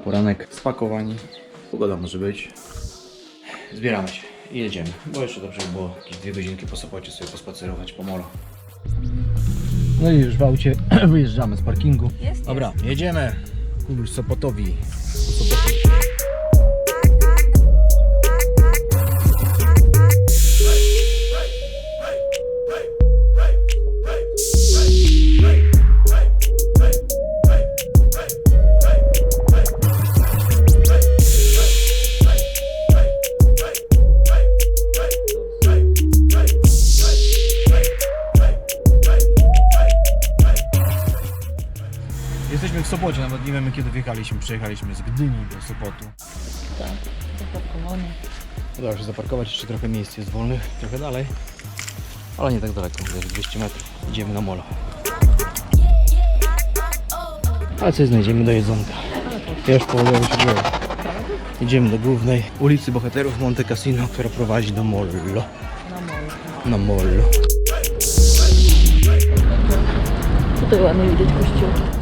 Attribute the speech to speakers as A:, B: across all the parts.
A: poranek spakowani. Pogoda może być. Zbieramy się i jedziemy. Bo jeszcze dobrze by było jakieś dwie godzinki po Sopocie sobie pospacerować po molo. No i już w aucie wyjeżdżamy z parkingu.
B: Jest,
A: Dobra, jedziemy ku Sopotowi. Nie wiemy kiedy wjechaliśmy. Przyjechaliśmy z Gdyni do Sopotu.
B: Tak, zaparkowany.
A: Udało się zaparkować, jeszcze trochę miejsc jest wolnych, trochę dalej. Ale nie tak daleko, gdzieś 200 metrów. Idziemy na molo. A coś znajdziemy do jedzonka. Już połowa się dzieje. Idziemy do głównej ulicy Bohaterów Monte Cassino, która prowadzi do Mollo.
B: Na mol.
A: Na Mollo.
B: Tutaj ładnie widać kościół.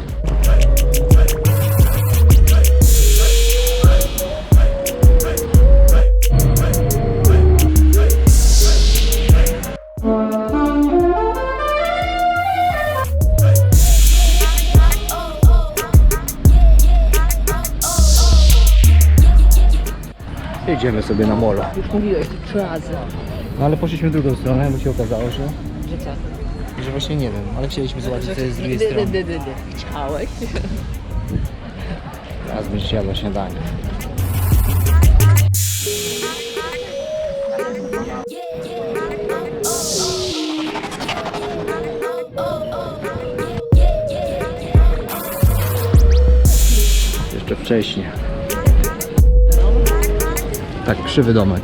A: Jedziemy sobie na Molo.
B: Już mówiłeś to trzy razy.
A: No ale poszliśmy w drugą stronę, bo się okazało, że,
B: Że co?
A: że właśnie nie wiem, ale chcieliśmy zobaczyć co jest z drugiej strony.
B: Chciałeś?
A: Teraz będziesz jadła śniadanie. Jeszcze wcześniej. Tak, krzywy domek.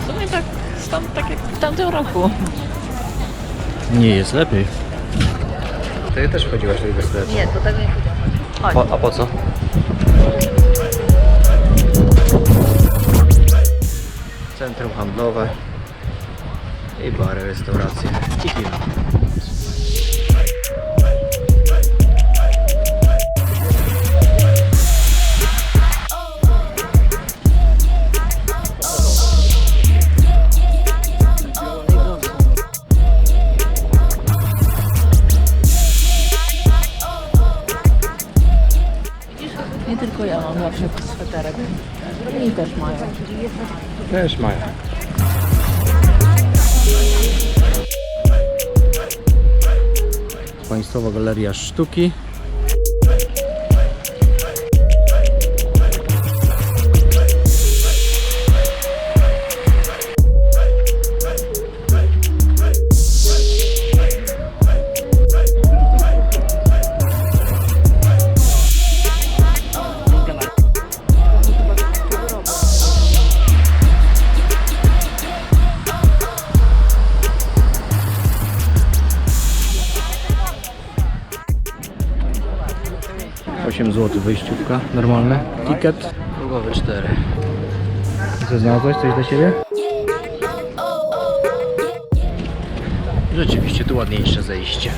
B: W sumie tak, tam, tak jak w tamtym roku.
A: Nie jest lepiej. Ty też wchodziłaś do tego sklepu.
B: Nie, to tak nie.
A: Po, a po co? Centrum handlowe i bary, restauracje i kino.
B: Zawsze sweterek. Inni też mają.
A: Też mają. Państwowa Galeria Sztuki. Osiem zł wyjściówka, normalne. Ticket. Drogowy 4. Co znalazłeś? Coś dla siebie? Rzeczywiście tu ładniejsze zejście.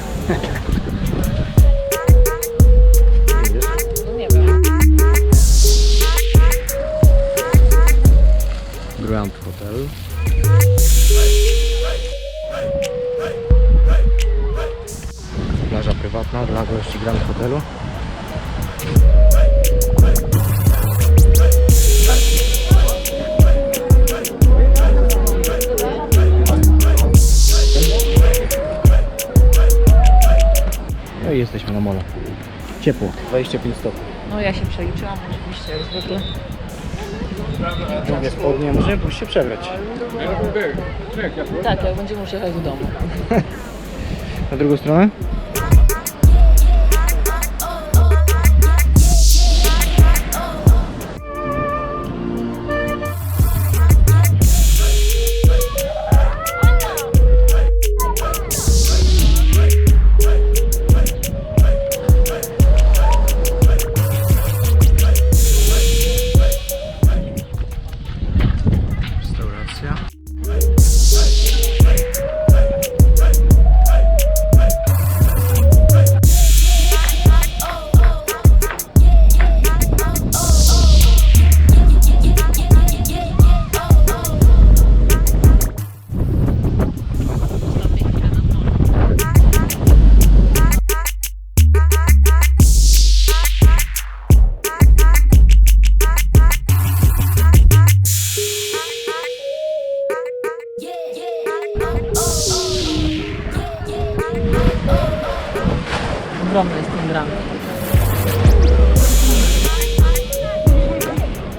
A: Grand Hotel. Plaża prywatna dla gości Grand Hotelu. Ciepło, 25 stopni.
B: No ja się przeliczyłam oczywiście, jak zwykle.
A: Drugie spodnie, możemy pójść się przebrać.
B: Tak, jak będziemy już jechać do domu.
A: Na drugą stronę?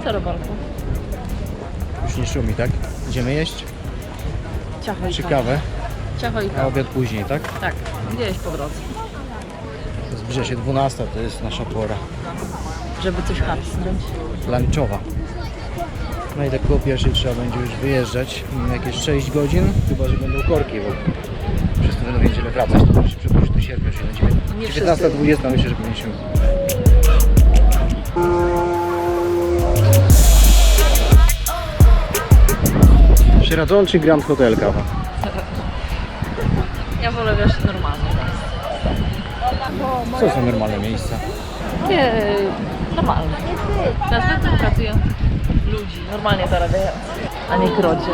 A: Co
B: robalku?
A: Już nie szumi, tak? Idziemy jeść?
B: Ciacho i
A: Czy?
B: Ciacho i
A: A obiad później, tak?
B: Tak, gdzieś po drodze.
A: Zbliża się 12, to jest nasza pora.
B: Żeby coś hapsnąć.
A: Lunchowa. No i tak koło pierwszej trzeba będzie już wyjeżdżać. Jakieś 6 godzin, chyba że będą korki, bo przez to będą wiedzieli wracać, to się przepuści do sierpnia, czyli na
B: nie
A: 19, 20 myślę, że powinniśmy. Sheraton czy Grand Hotel kawa?
B: Ja wolę wiesz normalnie.
A: Co są normalne miejsca?
B: Nie, normalnie. Na zwykłych pracujących ludzi, normalnie zarabiających, a nie krocie.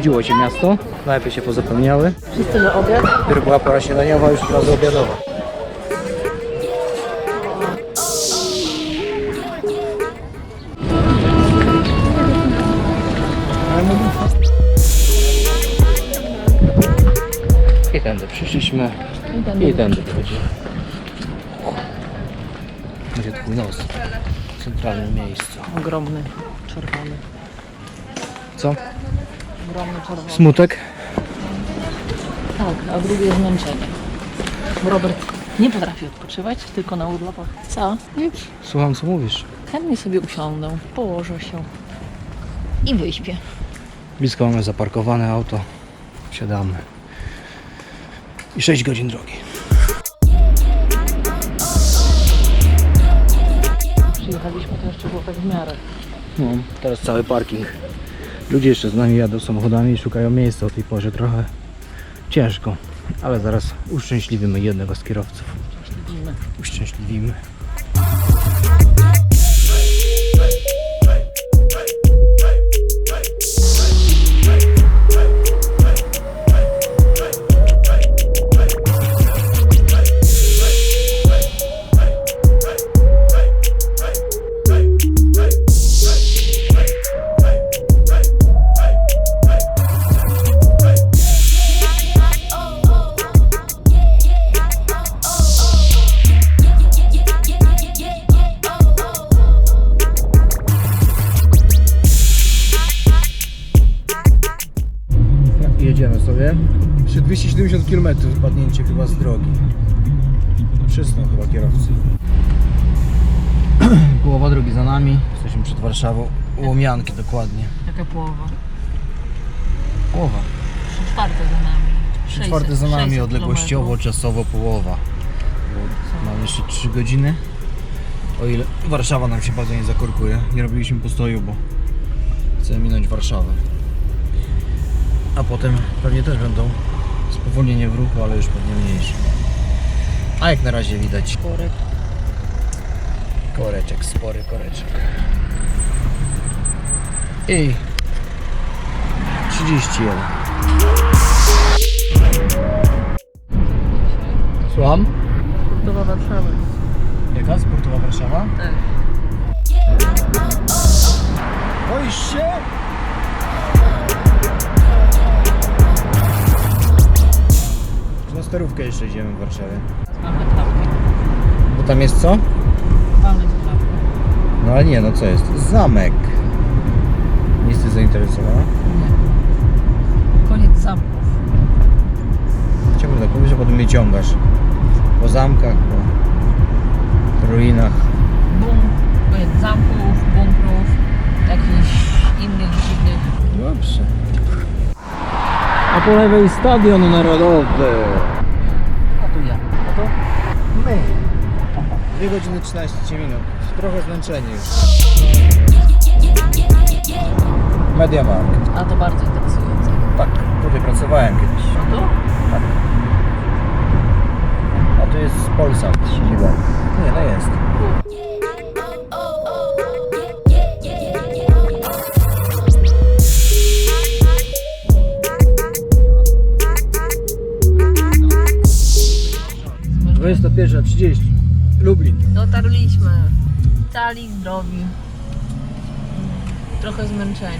A: Budziło się miasto, najpierw się pozapełniały.
B: Wszyscy na obiad?
A: Dopiero była pora śniadaniowa, już od razu obiadowa. I tędy przyszliśmy
B: I
A: tędy wchodzimy. Gdzie twój nos? W centralnym miejscu.
B: Ogromny, czerwony.
A: Co?
B: Ogromny, czerwony.
A: Smutek?
B: Tak, a drugie zmęczenie. Robert nie potrafi odpoczywać, tylko na urlopach. Co? Nic.
A: Słucham co mówisz.
B: Chętnie sobie usiądę, położę się i wyśpię.
A: Blisko mamy zaparkowane auto. Siadamy. I 6 godzin drogi.
B: Przyjechaliśmy, to jeszcze było tak w miarę.
A: No, teraz cały parking. Ludzie jeszcze z nami jadą samochodami i szukają miejsca o tej porze trochę ciężko. Ale zaraz uszczęśliwimy jednego z kierowców.
B: Widzimy.
A: Uszczęśliwimy. Jedziemy sobie. Jeszcze 270 km wpadnięcie chyba z drogi. Przysną chyba kierowcy. Połowa drogi za nami. Jesteśmy przed Warszawą. Łomianki dokładnie.
B: Jaka połowa?
A: Połowa.
B: Trzy czwarte za nami.
A: Trzy czwarte za nami,
B: 600
A: odległościowo,
B: kilometrów.
A: czasowo połowa. Bo mam jeszcze 3 godziny. O ile Warszawa nam się bardzo nie zakorkuje. Nie robiliśmy postoju, bo chcemy minąć Warszawę. A potem pewnie też będą spowolnienie w ruchu, ale już pewnie mniejsze. A jak na razie widać
B: Korek.
A: koreczek, spory koreczek. I 31. Słucham?
B: Do Warszawy.
A: Jaka? Sportowa Warszawa?
B: Tak.
A: Boisz się? Na sterówkę jeszcze idziemy w Warszawie.
B: Mamy klapkę.
A: Bo tam jest co?
B: Mamy klapkę.
A: No ale nie, no co jest? Zamek. Nie jesteś zainteresowana?
B: Nie. Koniec zamków.
A: Chciałbym tak powiedzieć, a potem mnie ciągasz. Po zamkach, po ruinach.
B: Bum. Koniec zamków,
A: A po lewej stadion narodowy.
B: A tu ja.
A: A to my. 2 godziny 13 minut. Trochę zmęczeni już. Mediamarkt.
B: A to bardzo interesujące.
A: Tak, tutaj pracowałem kiedyś.
B: A tu?
A: A tu jest Polsat siedziba. Nie, no jest. 30 Lublin.
B: Dotarliśmy. Cali, zdrowi. Trochę zmęczeni.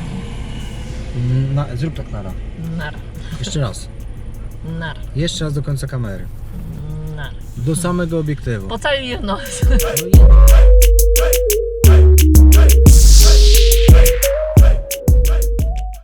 A: Mm, na, zrób tak nara.
B: Nar.
A: Jeszcze raz.
B: Nar.
A: Jeszcze raz do końca kamery.
B: Nar.
A: Do samego obiektywu.
B: Po całej nocy.
A: No.